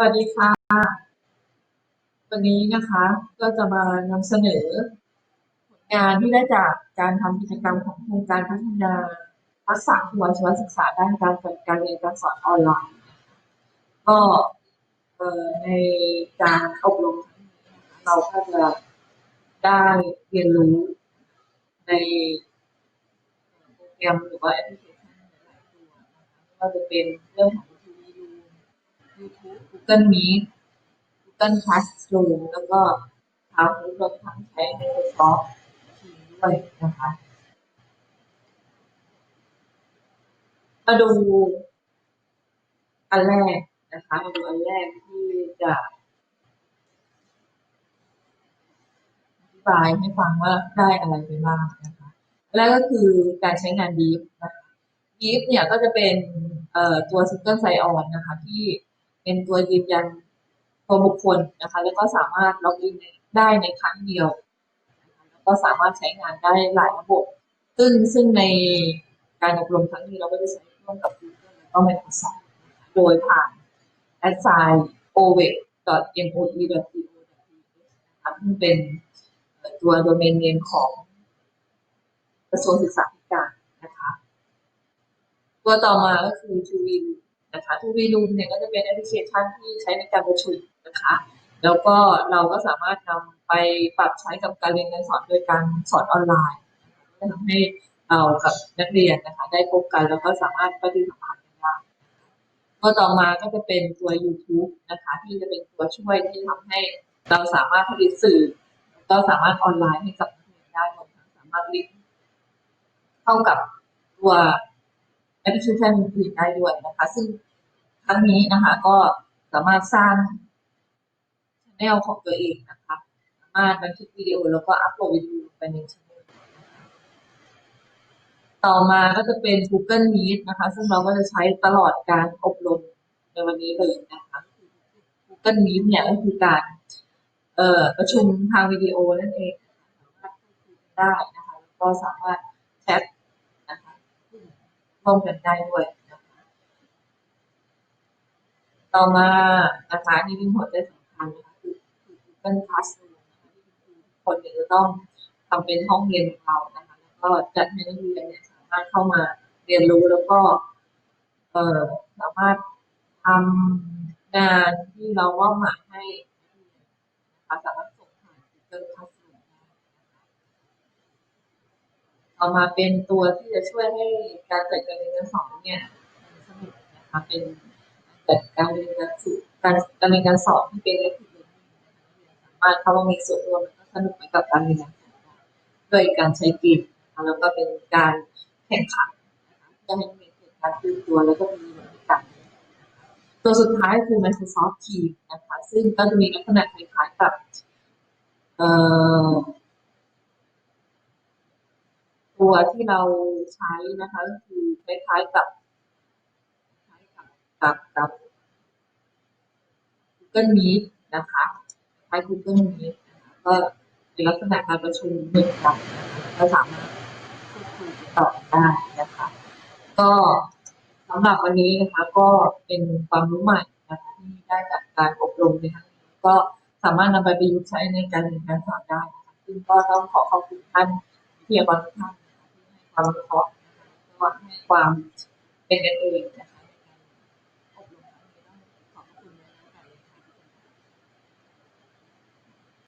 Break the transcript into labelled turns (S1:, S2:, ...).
S1: วัสดีค่ะ วันนี้นะคะก็จะมานำเสนอ ผลงานที่ได้จากการทำกิจกรรมของโครงการพัฒนาทักษะครูอาชีวศึกษาด้านการจัดการเรียนการสอนออนไลน์ ก็เอ่อในการอบรมเราก็จะได้เรียนรู้ในโปรแกรมหรือว่าแอปพลิเคชันหลายตัวนะคะไม่ว่าจะเป็นเรื่องของ Google Meet Google Classroom แล้วก็ทางรวมทั้งใช้ Microsoft Teams ด้วยนะคะ มาดูอันแรกนะคะมาดูอันแรกที่จะอธิบายให้ฟังว่าได้อะไรไปบ้างนะคะแรกก็คือการใช้งาน Beep นะคะ Beep เนี่ยก็จะเป็นตัว Single Sign On นะคะที่ เป็นตัวยืนยันตัวบุคคลนะคะ แล้วก็สามารถล็อกอินได้ในครั้งเดียว แล้วก็สามารถใช้งานได้หลายระบบ ซึ่งซึ่งในการอบรมครั้งนี้เราก็จะใช้ร่วมกับ Google แล้วก็ Microsoft โดยผ่าน assign ovet.moe.co.th นะคะซึ่งเป็นตัวโดเมนเนมของกระทรวงศึกษาธิการนะคะ ตัวต่อมาก็คือ t o v นะคะ t o v Room เนี่ยก็จะเป็นแอปพลิเคชันที่ใช้ในการประชุมนะคะ แล้วก็เราก็สามารถนำไปปรับใช้กับการเรียนการสอนโดยการสอนออนไลน์นะทำให้เรากับนักเรียนนะคะ ได้พบกันแล้วก็สามารถปฏิสัมพันธ์กันได้ตัวต่อมาก็จะเป็นตัว YouTube นะคะ ที่จะเป็นตัวช่วยที่ทำให้เราสามารถผลิตสื่อแล้วก็สามารถออนไลน์ให้กับนักเรียนได้รวมทั้งสามารถลิงก์เข้ากับตัว แอปพลิเคชันอื่นได้ด้วยนะคะ ซึ่งครั้งนี้นะคะก็สามารถสร้างช anel ของตัวเองนะคะสามารถบันทึกวิดีโอแล้วก็อัปโหลดวิดีโอไปในช anel ต่อมาก็จะเป็น Google Meet นะคะ ซึ่งเราก็จะใช้ตลอดการอบรมในวันนี้เลยนะคะ Google Meet เนี่ยก็คือการเอ่อประชุมทางวิดีโอนั่นเองสามารถได้นะคะแล้วก็สามารถแชท ร่วมกันได้ด้วยนะคะต่อมานะคะนี่เป็นหัวใจสำคัญนะคะคือคือ Google Classroom นะคะที่คุณครูทุกคนเนี่ยจะต้องทำเป็นห้องเรียนของเรานะคะแล้วก็จัดให้นักเรียนเนี่ยสามารถเข้ามาเรียนรู้แล้วก็เอ่อสามารถทำงานที่เรามอบหมายให้นักเรียนนะคะสามารถส่งผ่าน Google Classroom ได้นะคะ ต่อมาเป็นตัวที่จะช่วยให้การจัดการเรียนการสอนเนี่ยสนุกนะคะเป็นจัดการเรียนการสอนการการเรียนการสอนที่เป็น active learning นสามารถเข้ามามีส่วนร่วมและก็สนุกไปกับการเรียนการสอนด้วยการใช้กมนะคะแล้วก็เป็นการแข่งขันนะให้นักเรียนเกิดการตื่นตัวแล้วก็มีบรรยากาศตัวสุดท้ายคือ Microsoft Teams นะคะซึ่งก็จะมีลักษณะคล้ายๆกับเอ่อ ตัวที่เราใช้นะคะก็คือคล้ายๆกับคล้ายกับกับกับ Google Meet นะคะคล้าย Google Meet นะคะก็เป็นลักษณะการประชุมหมือนกันนะคะแล้วก็สามารถพูดคุยต่อได้นะคะ ก็สำหรับวันนี้นะคะก็เป็นความรู้ใหม่นะคะที่ได้จากการอบรมในครั้งนี้ก็สามารถนำไปประยุกต์ใช้ในการเรียนการสอนได้นะคะซึ่งก็ต้องขอขอบคุณท่านวิทยากรทุกท่าน นะคะที่ให้ควาะควก็ให้ความเป็นกันเองนะ